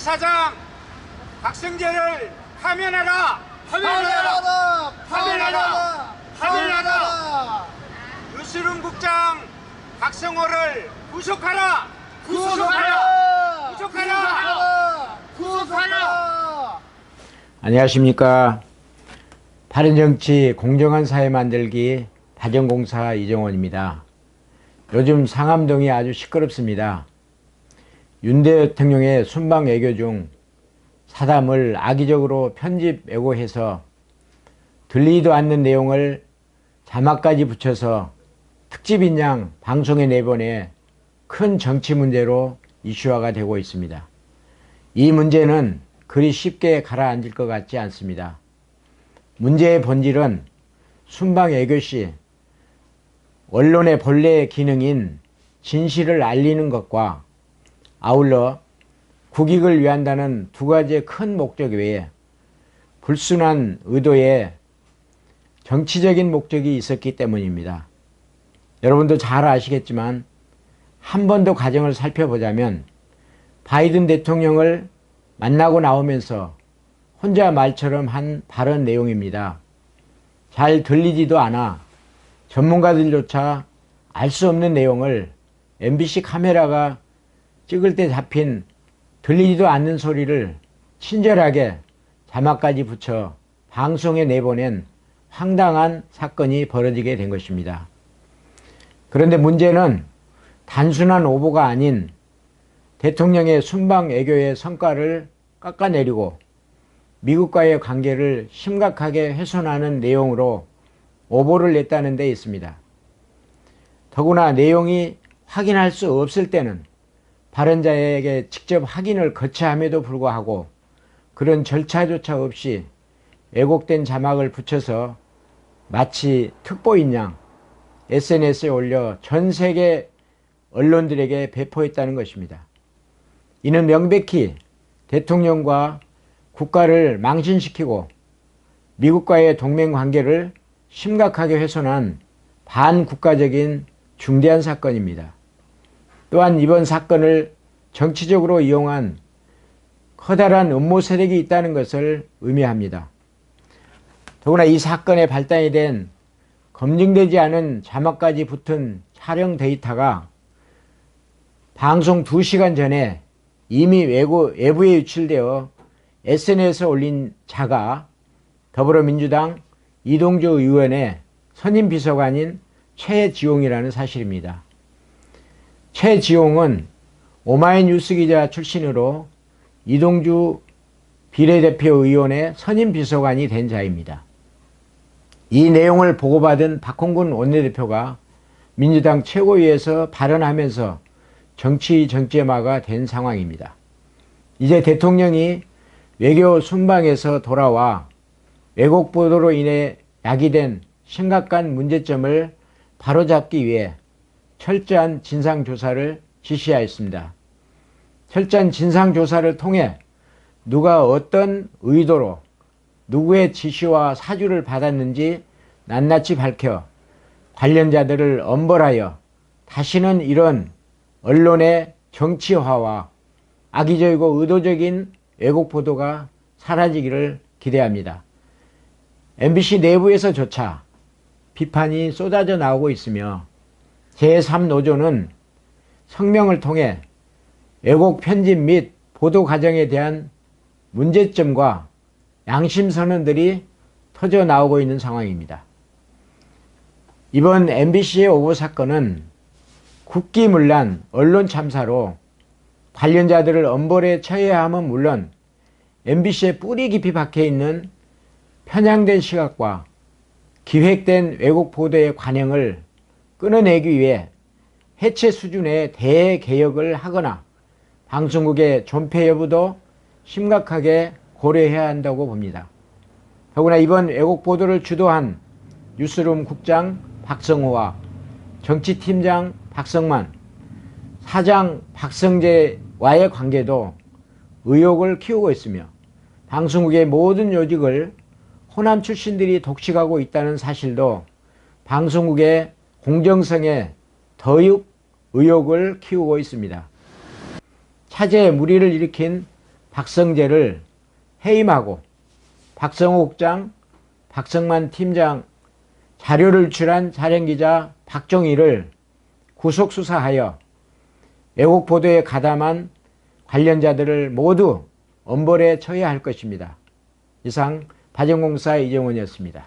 사장 박성재를 파면하라 파면하라! 파면하라! 파면하라! 유수름 국장 박성호를 구속하라 구속하라 구속하라 구속하라 안녕하십니까. 바른 정치 공정한 사회 만들기 바전공사 이정원입니다. 요즘 상암동이 아주 시끄럽습니다. 윤 대통령의 순방 외교 중 사담을 악의적으로 편집 왜곡해서 들리지도 않는 내용을 자막까지 붙여서 특집인 양 방송에 내보내 큰 정치 문제로 이슈화가 되고 있습니다. 이 문제는 그리 쉽게 가라앉을 것 같지 않습니다. 문제의 본질은 순방 외교 시 언론의 본래 기능인 진실을 알리는 것과 아울러 국익을 위한다는 두 가지의 큰 목적 외에 불순한 의도의 정치적인 목적이 있었기 때문입니다. 여러분도 잘 아시겠지만 한 번 더 과정을 살펴보자면 바이든 대통령을 만나고 나오면서 혼자 말처럼 한 발언 내용입니다. 잘 들리지도 않아 전문가들조차 알 수 없는 내용을 MBC 카메라가 찍을 때 잡힌 들리지도 않는 소리를 친절하게 자막까지 붙여 방송에 내보낸 황당한 사건이 벌어지게 된 것입니다. 그런데 문제는 단순한 오보가 아닌 대통령의 순방 외교의 성과를 깎아내리고 미국과의 관계를 심각하게 훼손하는 내용으로 오보를 냈다는 데 있습니다. 더구나 내용이 확인할 수 없을 때는 발언자에게 직접 확인을 거쳐야 함에도 불구하고 그런 절차조차 없이 왜곡된 자막을 붙여서 마치 특보인 양 SNS에 올려 전 세계 언론들에게 배포했다는 것입니다. 이는 명백히 대통령과 국가를 망신시키고 미국과의 동맹 관계를 심각하게 훼손한 반국가적인 중대한 사건입니다. 또한 이번 사건을 정치적으로 이용한 커다란 음모 세력이 있다는 것을 의미합니다. 더구나 이 사건의 발단이 된 검증되지 않은 자막까지 붙은 촬영 데이터가 방송 2시간 전에 이미 외부, 외부에 유출되어 SNS에 올린 자가 더불어민주당 이동주 의원의 선임 비서관인 최지용이라는 사실입니다. 최지용은 오마이뉴스 기자 출신으로 이동주 비례대표 의원의 선임 비서관이 된 자입니다. 이 내용을 보고받은 박홍근 원내대표가 민주당 최고위에서 발언하면서 정치 정제마가 된 상황입니다. 이제 대통령이 외교 순방에서 돌아와 왜곡 보도로 인해 야기된 심각한 문제점을 바로잡기 위해 철저한 진상조사를 지시하였습니다. 철저한 진상조사를 통해 누가 어떤 의도로 누구의 지시와 사주를 받았는지 낱낱이 밝혀 관련자들을 엄벌하여 다시는 이런 언론의 정치화와 악의적이고 의도적인 왜곡 보도가 사라지기를 기대합니다. MBC 내부에서조차 비판이 쏟아져 나오고 있으며 제3노조는 성명을 통해 왜곡 편집 및 보도 과정에 대한 문제점과 양심 선언들이 터져 나오고 있는 상황입니다. 이번 MBC의 오보 사건은 국기문란 언론 참사로 관련자들을 엄벌에 처해야 함은 물론 MBC의 뿌리 깊이 박혀 있는 편향된 시각과 기획된 왜곡 보도의 관행을 끊어내기 위해 해체 수준의 대개혁을 하거나 방송국의 존폐 여부도 심각하게 고려해야 한다고 봅니다. 더구나 이번 왜곡 보도를 주도한 뉴스룸 국장 박성호와 정치팀장 박성만, 사장 박성재와의 관계도 의혹을 키우고 있으며 방송국의 모든 요직을 호남 출신들이 독식하고 있다는 사실도 방송국의 공정성에 더욱 의혹을 키우고 있습니다. 차제에 무리를 일으킨 박성재를 해임하고 박성호 국장, 박성만 팀장, 자료를 출한 사령기자 박종희를 구속 수사하여 왜곡 보도에 가담한 관련자들을 모두 엄벌에 처해야 할 것입니다. 이상 바전공사 이정원이었습니다.